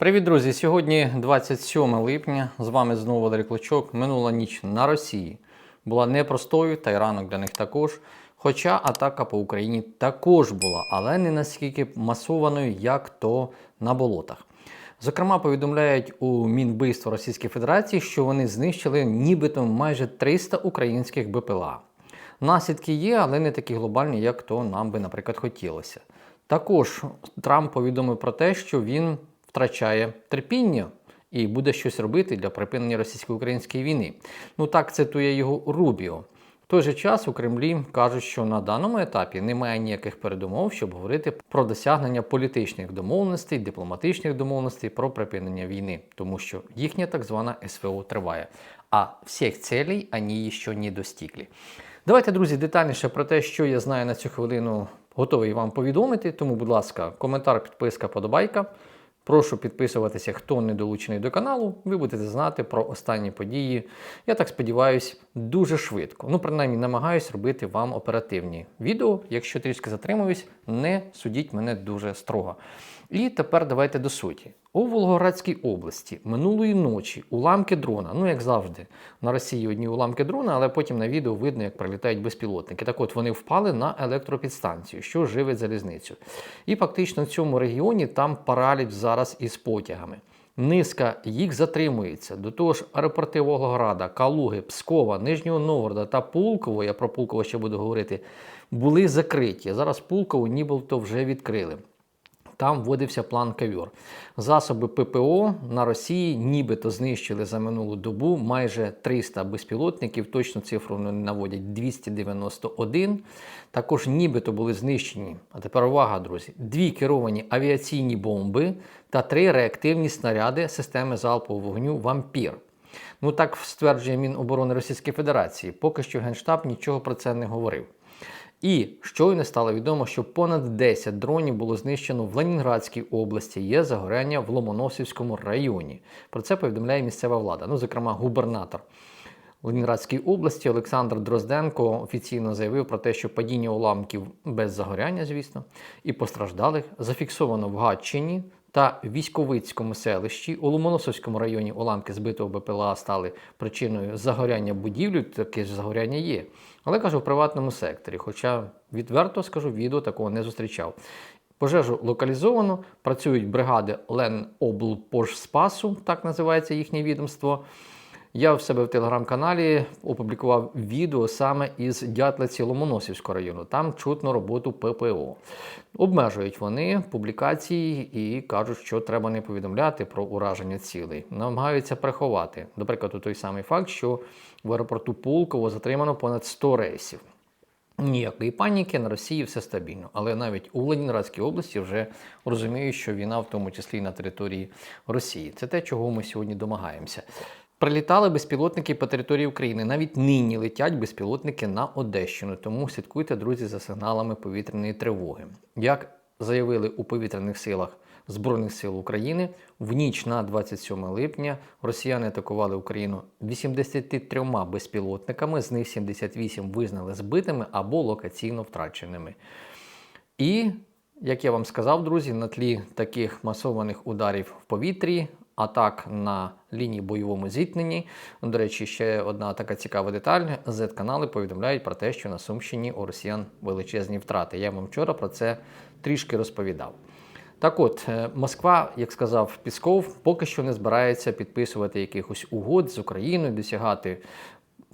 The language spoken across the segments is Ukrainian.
Привіт, друзі! Сьогодні 27 липня. З вами знову Валерій Клочок. Минула ніч на Росії була непростою, та й ранок для них також. Хоча атака по Україні також була, але не наскільки масованою, як то на болотах. Зокрема, повідомляють у Мінбивства Російської Федерації, що вони знищили нібито майже 300 українських БПЛА. Наслідки є, але не такі глобальні, як то нам би, наприклад, хотілося. Також Трамп повідомив про те, що він втрачає терпіння і буде щось робити для припинення російсько-української війни. Ну так цитує його Рубіо. В той же час у Кремлі кажуть, що на даному етапі немає ніяких передумов, щоб говорити про досягнення політичних домовленостей, дипломатичних домовленостей про припинення війни, тому що їхня так звана СВО триває. А всіх целей вони ще не достигли. Давайте, друзі, детальніше про те, що я знаю на цю хвилину, готовий вам повідомити. Тому, будь ласка, коментар, підписка, подобайка. Прошу підписуватися, хто не долучений до каналу. Ви будете знати про останні події. Я так сподіваюся, дуже швидко. Ну, принаймні, намагаюсь робити вам оперативні відео. Якщо трішки затримуюсь, не судіть мене дуже строго. І тепер давайте до суті. У Волгоградській області минулої ночі уламки дрона, ну як завжди, на Росії одні уламки дрона, але потім на відео видно, як прилітають безпілотники. Так от вони впали на електропідстанцію, що живить залізницю. І фактично в цьому регіоні там параліч зараз із потягами. Низка їх затримується. До того ж, аеропорти Волгограда, Калуги, Пскова, Нижнього Новгорода та Пулково, я про Пулково ще буду говорити, були закриті. Зараз Пулково нібито вже відкрили. Там вводився план ковьор. Засоби ППО на Росії нібито знищили за минулу добу майже 300 безпілотників. Точну цифру не наводять 291. Також нібито були знищені. А тепер увага, друзі! Дві керовані авіаційні бомби та три реактивні снаряди системи залпового вогню Вампір. Ну так стверджує Міноборони Російської Федерації. Поки що Генштаб нічого про це не говорив. І щойно стало відомо, що понад 10 дронів було знищено в Ленінградській області. Є загоряння в Ломоносівському районі. Про це повідомляє місцева влада. Ну, зокрема, губернатор Ленінградської області Олександр Дрозденко офіційно заявив про те, що падіння уламків без загоряння, звісно, і постраждалих зафіксовано в Гатчині. Та Військовицькому селищі у Ломоносовському районі уламки збитого БПЛА стали причиною загоряння будівлі. Таке ж загоряння є. Але кажу, в приватному секторі. Хоча відверто скажу, відео такого не зустрічав. Пожежу локалізовано, працюють бригади Леноблпожспасу, так називається їхнє відомство. Я в себе в телеграм-каналі опублікував відео саме із Дятлиці Ломоносівського району. Там чутно роботу ППО. Обмежують вони публікації і кажуть, що треба не повідомляти про ураження цілей. Намагаються приховати. До прикладу, той самий факт, що в аеропорту Пулково затримано понад 100 рейсів. Ніякої паніки на Росії все стабільно, але навіть у Ленінградській області вже розуміють, що війна, в тому числі і на території Росії. Це те, чого ми сьогодні домагаємося. Прилітали безпілотники по території України. Навіть нині летять безпілотники на Одещину. Тому слідкуйте, друзі, за сигналами повітряної тривоги. Як заявили у повітряних силах Збройних сил України, в ніч на 27 липня росіяни атакували Україну 83 безпілотниками, з них 78 визнали збитими або локаційно втраченими. І, як я вам сказав, друзі, на тлі таких масованих ударів в повітрі атак на лінії бойовому зіткненні. До речі, ще одна така цікава деталь: Z-канали повідомляють про те, що на Сумщині у росіян величезні втрати. Я вам вчора про це трішки розповідав. Так от, е, Москва, як сказав Пісков, поки що не збирається підписувати якихось угод з Україною, досягати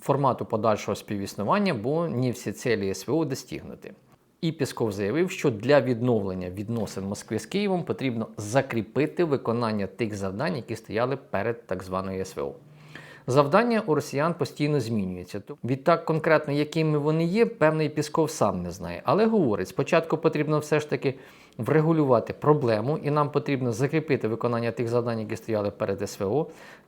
формату подальшого співіснування, бо не всі цілі СВО достигнути. І Пісков заявив, що для відновлення відносин Москви з Києвом потрібно закріпити виконання тих завдань, які стояли перед так званою СВО. Завдання у росіян постійно змінюються. Відтак, конкретно якими вони є, певний Пісков сам не знає. Але говорить, спочатку потрібно все ж таки врегулювати проблему, і нам потрібно закріпити виконання тих завдань, які стояли перед СВО.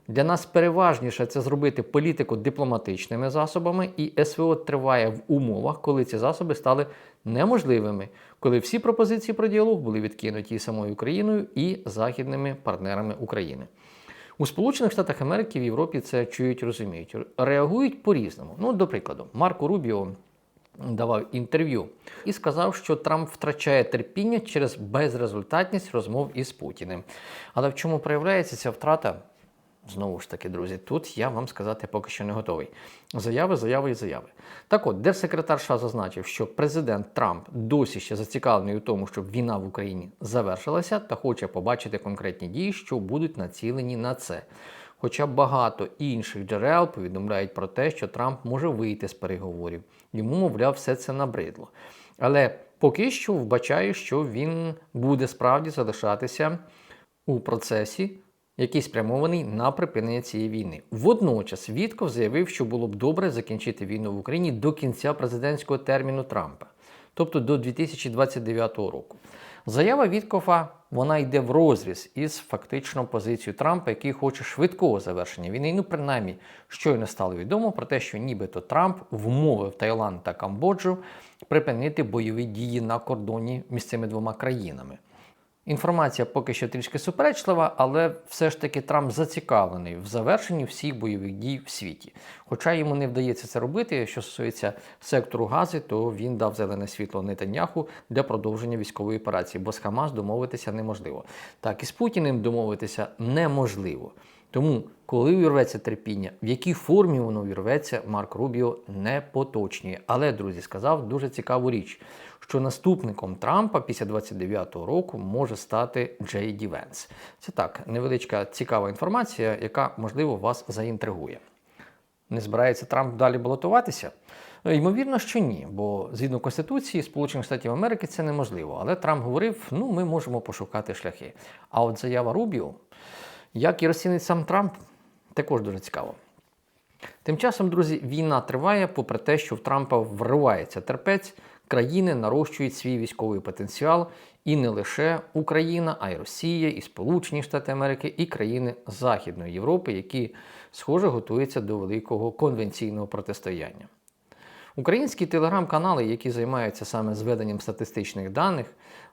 Для нас переважніше це зробити політику дипломатичними засобами, і СВО триває в умовах, коли ці засоби стали неможливими, коли всі пропозиції про діалог були відкинуті і самою Україною і західними партнерами України. У Сполучених Штатах Америки в Європі це чують, розуміють, реагують по-різному. Ну, до прикладу, Марко Рубіо давав інтерв'ю і сказав, що Трамп втрачає терпіння через безрезультатність розмов із Путіним. Але в чому проявляється ця втрата? Знову ж таки, друзі, тут я вам сказати поки що не готовий. Заяви, заяви і заяви. Так от, держсекретар США зазначив, що президент Трамп досі ще зацікавлений у тому, щоб війна в Україні завершилася, та хоче побачити конкретні дії, що будуть націлені на це. Хоча багато інших джерел повідомляють про те, що Трамп може вийти з переговорів. Йому, мовляв, все це набридло. Але поки що вбачаю, що він буде справді залишатися у процесі, який спрямований на припинення цієї війни. Водночас Вітков заявив, що було б добре закінчити війну в Україні до кінця президентського терміну Трампа, тобто до 2029 року. Заява Віткофа вона йде в розріз із фактично позицією Трампа, який хоче швидкого завершення війни. Ну, принаймні, щойно стало відомо про те, що нібито Трамп вмовив Таїланд та Камбоджу припинити бойові дії на кордоні між цими двома країнами. Інформація поки що трішки суперечлива, але все ж таки Трамп зацікавлений в завершенні всіх бойових дій в світі. Хоча йому не вдається це робити, що стосується сектору Гази, то він дав зелене світло Нетаньяху для продовження військової операції, бо з Хамас домовитися неможливо. Так і з Путіним домовитися неможливо. Тому, коли увірветься терпіння, в якій формі воно увірветься, Марк Рубіо не поточнює. Але, друзі, сказав дуже цікаву річ, що наступником Трампа після 29-го року може стати Джей Ді Венс. Це так, невеличка цікава інформація, яка, можливо, вас заінтригує. Не збирається Трамп далі балотуватися? Ну, Ймовірно, що ні, бо згідно Конституції Сполучених Штатів Америки це неможливо. Але Трамп говорив, ну ми можемо пошукати шляхи. А от заява Рубіо, як і розцінить сам Трамп, також дуже цікаво. Тим часом, друзі, війна триває, попри те, що в Трампа вривається терпець, країни нарощують свій військовий потенціал, і не лише Україна, а й Росія, і Сполучені Штати Америки, і країни Західної Європи, які, схоже, готуються до великого конвенційного протистояння. Українські телеграм-канали, які займаються саме зведенням статистичних даних,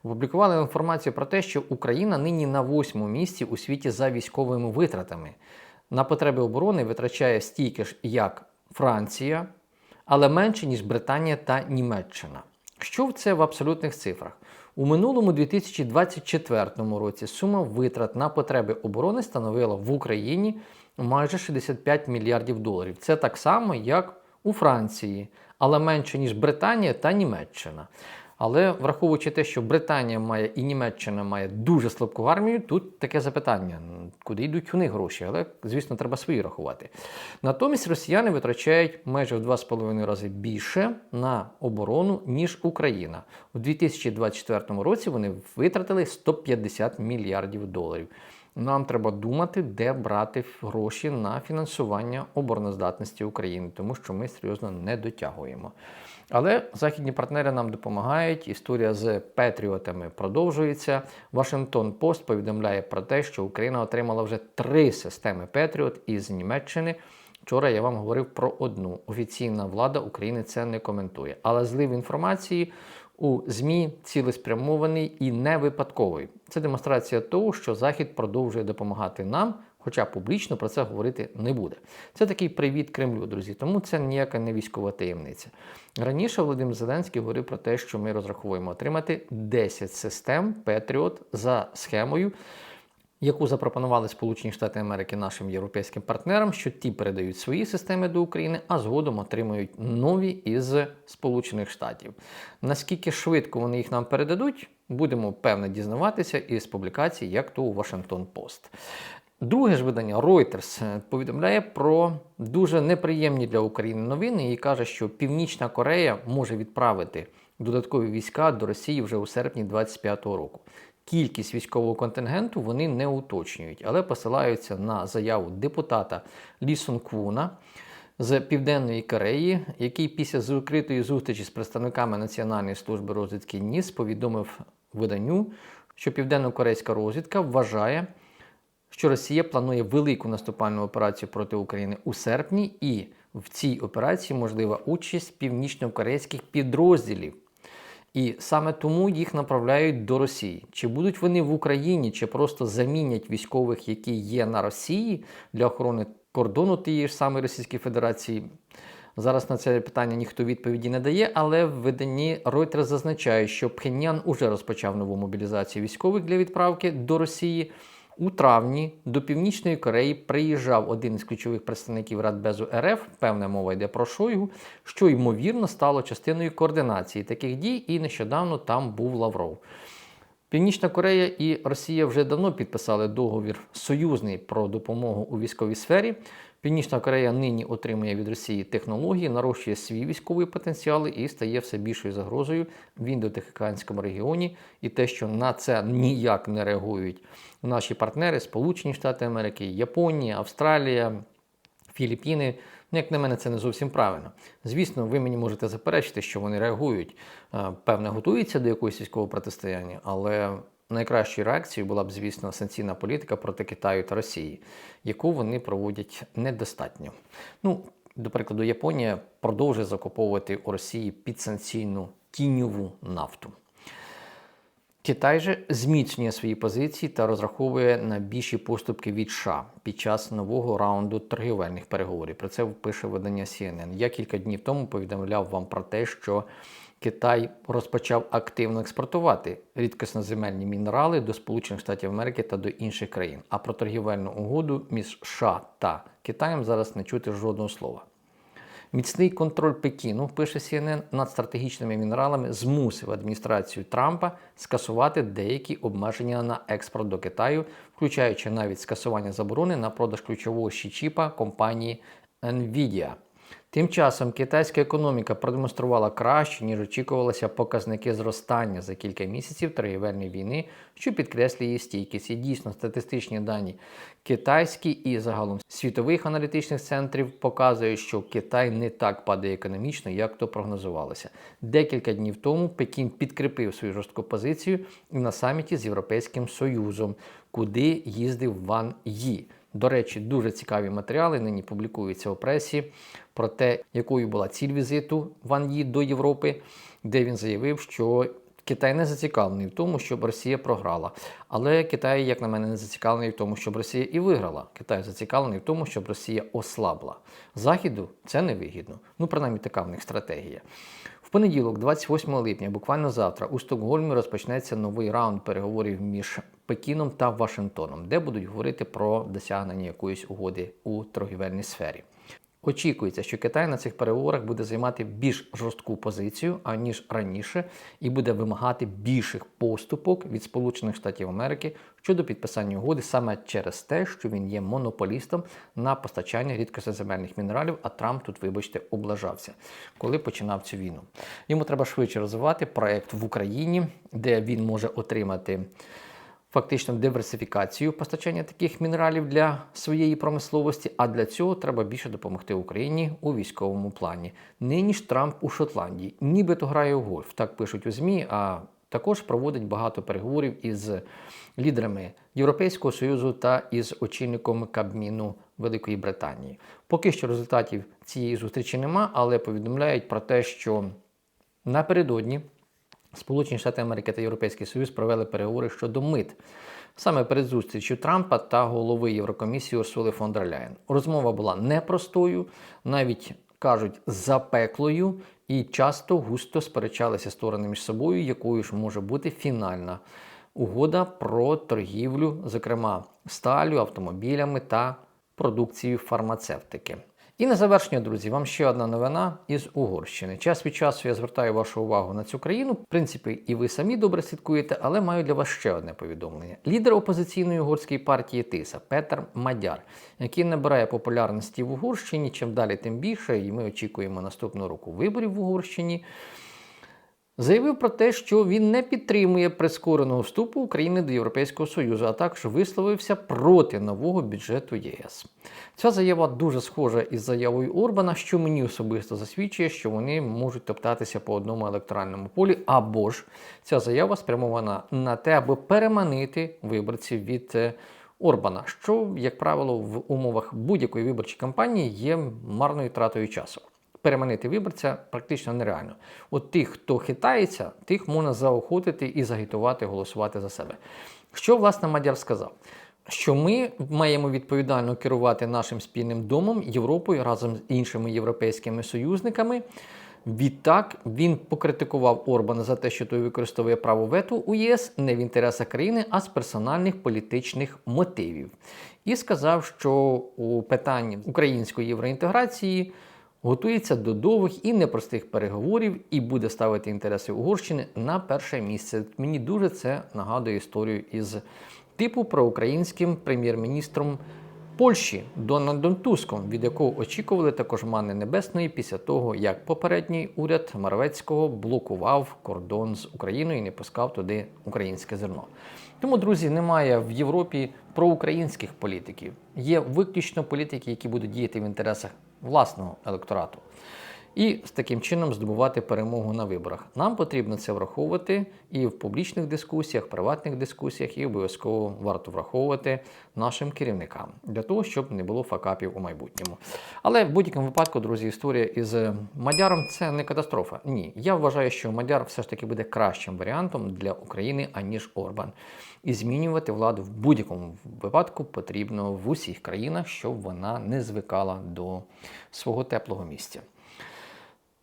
опублікували інформацію про те, що Україна нині на восьмому місці у світі за військовими витратами. На потреби оборони витрачає стільки ж, як Франція, але менше, ніж Британія та Німеччина. Що це в абсолютних цифрах? У минулому 2024 році сума витрат на потреби оборони становила в Україні майже 65 мільярдів доларів. Це так само, як у Франції, але менше, ніж Британія та Німеччина. Але враховуючи те, що Британія має і Німеччина має дуже слабку армію, тут таке запитання: куди йдуть у них гроші? Але, звісно, треба свої рахувати. Натомість росіяни витрачають майже в 2,5 рази більше на оборону, ніж Україна. У 2024 році вони витратили 150 мільярдів доларів. Нам треба думати, де брати гроші на фінансування обороноздатності України, тому що ми серйозно не дотягуємо. Але західні партнери нам допомагають. Історія з Петріотами продовжується. Вашингтон Пост повідомляє про те, що Україна отримала вже три системи Петріот із Німеччини. Вчора я вам говорив про одну. Офіційна влада України це не коментує. Але злив інформації у ЗМІ цілеспрямований і не випадковий. Це демонстрація того, що Захід продовжує допомагати нам, хоча публічно про це говорити не буде. Це такий привіт Кремлю, друзі. Тому це ніяка не військова таємниця. Раніше Володимир Зеленський говорив про те, що ми розраховуємо отримати 10 систем Петріот за схемою. Яку запропонували Сполучені Штати Америки нашим європейським партнерам, що ті передають свої системи до України, а згодом отримують нові із Сполучених Штатів. Наскільки швидко вони їх нам передадуть, будемо певно дізнаватися із публікацій, як то у Вашингтон Пост. Друге ж видання Reuters повідомляє про дуже неприємні для України новини і каже, що Північна Корея може відправити додаткові війська до Росії вже у серпні 2025 року. Кількість військового контингенту вони не уточнюють, але посилаються на заяву депутата Лі Квуна з Південної Кореї, який після закритої зустрічі з представниками Національної служби розвідки НІС повідомив виданню, що південно-корейська розвідка вважає, що Росія планує велику наступальну операцію проти України у серпні, і в цій операції можлива участь північно-корейських підрозділів. І саме тому їх направляють до Росії. Чи будуть вони в Україні, чи просто замінять військових, які є на Росії для охорони кордону тієї ж самої Російської Федерації, Зараз на це питання ніхто відповіді не дає, але в виданні Reuters зазначає, що Пхеньян уже розпочав нову мобілізацію військових для відправки до Росії. У травні до Північної Кореї приїжджав один із ключових представників Радбезу РФ, певна мова йде про Шойгу, що ймовірно стало частиною координації таких дій, і нещодавно там був Лавров. Північна Корея і Росія вже давно підписали договір союзний про допомогу у військовій сфері. Північна Корея нині отримує від Росії технології, нарощує свій військовий потенціал і стає все більшою загрозою в індотихоокеанському регіоні. І те, що на це ніяк не реагують наші партнери, Сполучені Штати Америки, Японія, Австралія, Філіппіни. Ну, як на мене, це не зовсім правильно. Звісно, ви мені можете заперечити, що вони реагують, е, певне, готуються до якогось військового протистояння, але найкращою реакцією була б, звісно, санкційна політика проти Китаю та Росії, яку вони проводять недостатньо. Ну, до прикладу, Японія продовжує закуповувати у Росії підсанкційну тіньову нафту. Китай же зміцнює свої позиції та розраховує на більші поступки від США під час нового раунду торгівельних переговорів. Про це пише видання CNN. Я кілька днів тому повідомляв вам про те, що Китай розпочав активно експортувати рідкісноземельні мінерали до Сполучених Штатів Америки та до інших країн. А про торгівельну угоду між США та Китаєм зараз не чути жодного слова. Міцний контроль Пекіну, пише CNN, над стратегічними мінералами змусив адміністрацію Трампа скасувати деякі обмеження на експорт до Китаю, включаючи навіть скасування заборони на продаж ключового щічіпа компанії Nvidia. Тим часом китайська економіка продемонструвала краще, ніж очікувалося показники зростання за кілька місяців торгівельної війни, що підкреслює її стійкість. І дійсно статистичні дані китайські і загалом світових аналітичних центрів показують, що Китай не так падає економічно, як то прогнозувалося. Декілька днів тому Пекін підкріпив свою жорстку позицію на саміті з Європейським Союзом, куди їздив Ван Ї. До речі, дуже цікаві матеріали нині публікуються у пресі про те, якою була ціль візиту Ван Ї до Європи, де він заявив, що Китай не зацікавлений в тому, щоб Росія програла. Але Китай, як на мене, не зацікавлений в тому, щоб Росія і виграла. Китай зацікавлений в тому, щоб Росія ослабла. Заходу це не вигідно. Ну, принаймні, така в них стратегія. В понеділок, 28 липня, буквально завтра, у Стокгольмі розпочнеться новий раунд переговорів між Пекіном та Вашингтоном, де будуть говорити про досягнення якоїсь угоди у торгівельній сфері. Очікується, що Китай на цих переговорах буде займати більш жорстку позицію, аніж раніше, і буде вимагати більших поступок від Сполучених Штатів Америки щодо підписання угоди саме через те, що він є монополістом на постачання рідкосеземельних мінералів. А Трамп тут, вибачте, облажався, коли починав цю війну. Йому треба швидше розвивати проект в Україні, де він може отримати фактично диверсифікацію постачання таких мінералів для своєї промисловості, а для цього треба більше допомогти Україні у військовому плані. Нині ж Трамп у Шотландії, нібито грає у гольф, так пишуть у ЗМІ. а також проводить багато переговорів із лідерами Європейського Союзу та із очільником Кабміну Великої Британії. Поки що результатів цієї зустрічі нема, але повідомляють про те, що напередодні Сполучені Штати Америки та Європейський Союз провели переговори щодо мит. Саме перед зустрічю Трампа та голови Єврокомісії Урсули фон дер Ляєн. Розмова була непростою, навіть кажуть, запеклою, і часто густо сперечалися сторони між собою, якою ж може бути фінальна угода про торгівлю, зокрема сталю, автомобілями та продукцією фармацевтики. І на завершення, друзі, вам ще одна новина із Угорщини. Час від часу я звертаю вашу увагу на цю країну. В принципі, і ви самі добре слідкуєте, але маю для вас ще одне повідомлення. Лідер опозиційної угорської партії Тиса Петер Мадяр, який набирає популярності в Угорщині, чим далі, тим більше, і ми очікуємо наступного року виборів в Угорщині. Заявив про те, що він не підтримує прискореного вступу України до Європейського Союзу, а також висловився проти нового бюджету ЄС. Ця заява дуже схожа із заявою Орбана, що мені особисто засвідчує, що вони можуть топтатися по одному електоральному полі, або ж ця заява спрямована на те, аби переманити виборців від е, Орбана, що, як правило, в умовах будь-якої виборчої кампанії є марною тратою часу переманити виборця практично нереально. От тих, хто хитається, тих можна заохотити і загітувати голосувати за себе. Що, власне, Мадяр сказав? що ми маємо відповідально керувати нашим спільним домом Європою разом з іншими європейськими союзниками. Відтак він покритикував Орбана за те, що той використовує право вето у ЄС не в інтересах країни, а з персональних політичних мотивів. І сказав, що у питанні української євроінтеграції готується до довгих і непростих переговорів і буде ставити інтереси Угорщини на перше місце. Мені дуже це нагадує історію із типу проукраїнським прем'єр-міністром Польщі Дональдом Туском, від якого очікували також мани небесної після того, як попередній уряд Моровецького блокував кордон з Україною і не пускав туди українське зерно. Тому, друзі, немає в Європі проукраїнських політиків. Є виключно політики, які будуть діяти в інтересах власного електорату. І з таким чином здобувати перемогу на виборах. Нам потрібно це враховувати і в публічних дискусіях, приватних дискусіях, і обов'язково варто враховувати нашим керівникам для того, щоб не було факапів у майбутньому. Але в будь-якому випадку, друзі, історія із Мадяром це не катастрофа. Ні, я вважаю, що Мадяр все ж таки буде кращим варіантом для України, аніж Орбан. І змінювати владу в будь-якому випадку потрібно в усіх країнах, щоб вона не звикала до свого теплого місця.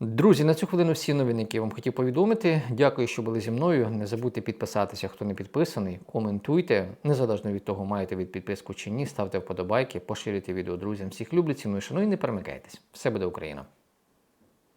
Друзі, на цю хвилину всі новини, які я вам хотів повідомити. Дякую, що були зі мною. Не забудьте підписатися, хто не підписаний. Коментуйте, незалежно від того, маєте від підписку чи ні. Ставте вподобайки, поширюйте відео друзям. Всіх люблю, ціную, шаную і не перемикайтесь. Все буде Україна!